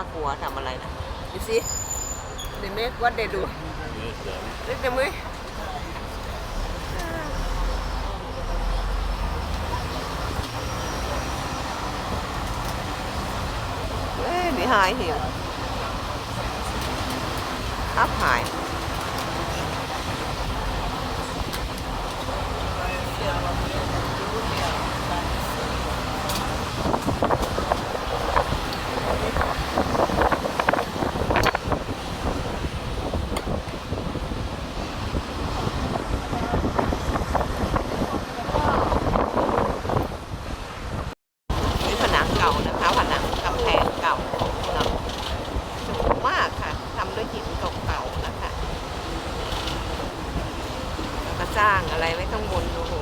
ากลัวทำอะไรนะดูสิเดี๋ยวเมกวัดเดดูเล็กจังไหมเอ้ย behind him up high นี่ผนังเก่านะคะ ผนังกำแพงเก่าของเราสูงมากค่ะทำด้วยหินเก่าๆนะคะแล้วก็สร้างอะไรไว้ข้างบนโอ้โห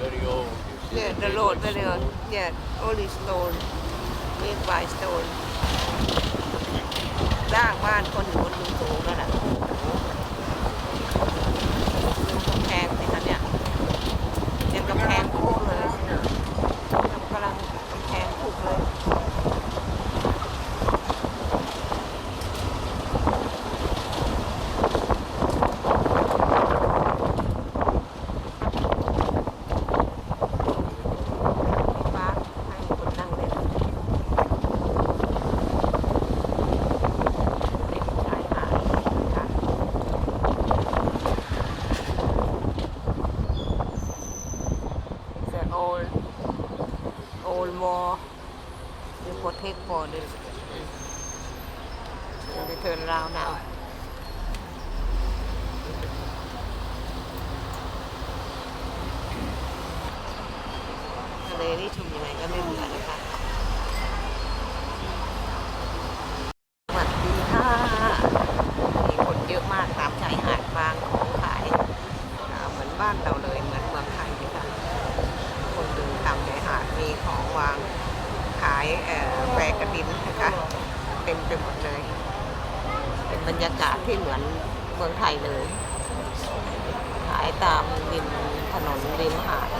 Very old. ดไปเลยเนี่ยโอลิสโตนเมดไบสโตนร้างบ้านคนหนึ่บนสูงแล้วนะดูกำแพงสิคะเนี่ยยังกำแพงคุกเลยกำลังกำแพงคุกเลย ฟ้าให้คนนั่งเล่นเด็กชายหาดค่ะ It's an old old wall you protect for the they turn around now ทะเลนี่ชมยังไงก็ไม่เบื่อนะคะสวัสดีค่ะมีคนเยอะมากตามชายหาดบางของขายอ่าเหมือนบ้านเราเลยเหมือนเมืองไทยเลยค่ะ คนเดินตามชายหาดมีของวางขายเอ่อแปรกระดินนะคะเต็ม ไปหมดเลย เป็นบรรยากาศที่เหมือนเมืองไทยเลย ขายตามริมถนนริมหาดน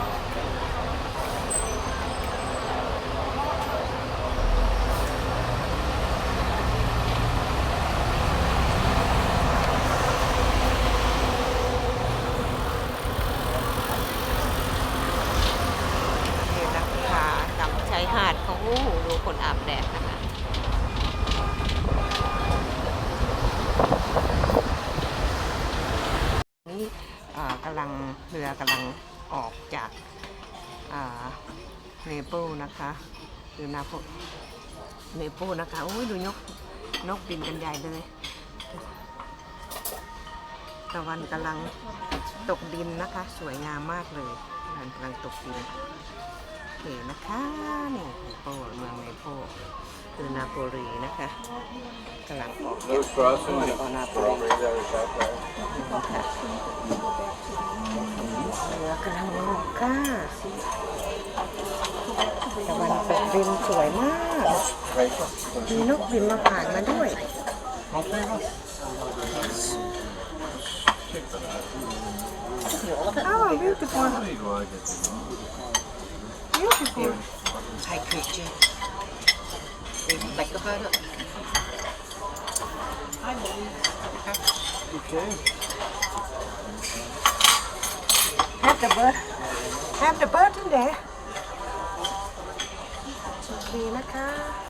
ี่นะคะตามชายหาดเขาดูคนอาบแดดนะคะ นี่กำลังเรือกำลังออกจากเนเปิลนะคะคือนาโปเนเปิลนะคะโอ้ยดูนกนกบินกันใหญ่เลยตะวันกำลังตกดินนะคะ สวยงามมากเลยตะวันกำลังตกดินเห็นนะคะนี่เนเปิลเมืองเนเปิล คือนาโปลีนะคะกำลังออกจาก Those crossing, เมื the องนาโปลีนะค่ะเรือกำลังลงค่ะตะวันตกดินสวยมาก มีนกบินมาผ่านมาด้วย Oh, beautiful. Beautiful. Thai creature. Đi bạch cái hết đó. Have the bird. Have the bird in there. ดีนะคะ